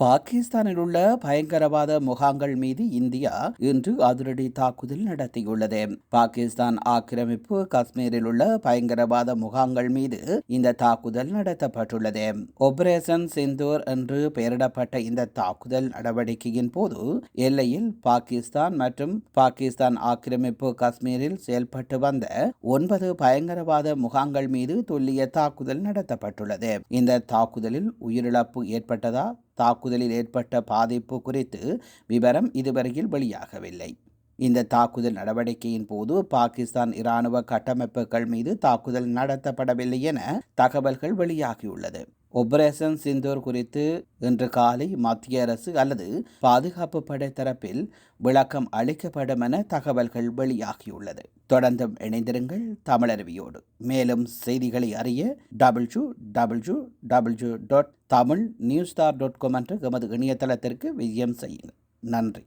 பாகிஸ்தானில் உள்ள பயங்கரவாத முகாம்கள் மீது இந்தியா இன்று அதிரடி தாக்குதல் நடத்தியுள்ளது. பாகிஸ்தான் ஆக்கிரமிப்பு காஷ்மீரில் உள்ள பயங்கரவாத முகாம்கள் மீது இந்த தாக்குதல் நடத்தப்பட்டுள்ளது. ஆபரேஷன் சிந்தூர் என்று பெயரிடப்பட்ட இந்த தாக்குதல் நடவடிக்கையின் போது எல்லையில் பாகிஸ்தான் மற்றும் பாகிஸ்தான் ஆக்கிரமிப்பு காஷ்மீரில் செயல்பட்டு வந்த ஒன்பது பயங்கரவாத முகாம்கள் மீது துல்லிய தாக்குதல் நடத்தப்பட்டுள்ளது. இந்த தாக்குதலில் உயிரிழப்பு ஏற்பட்டதா? தாக்குதலில் ஏற்பட்ட பாதிப்பு குறித்து விவரம் இதுவரையில் வெளியாகவில்லை. இந்த தாக்குதல் நடவடிக்கையின் போது பாகிஸ்தான் இராணுவ கட்டமைப்புகள் மீது தாக்குதல் நடத்தப்படவில்லை என தகவல்கள் வெளியாகியுள்ளது. ஒபரேஷன் சிந்தூர் குறித்து இன்று காலை மத்திய அரசு அல்லது பாதுகாப்பு படை தரப்பில் விளக்கம் அளிக்கப்படும் என தகவல்கள் வெளியாகியுள்ளது. தொடர்ந்தும் இணைந்திருங்கள் தமிழருவியோடு மேலும் செய்திகளை அறிய W W W dot Tamil news star dot com என்ற எமது இணையதளத்திற்கு விஜயம் செய்யுங்கள். நன்றி.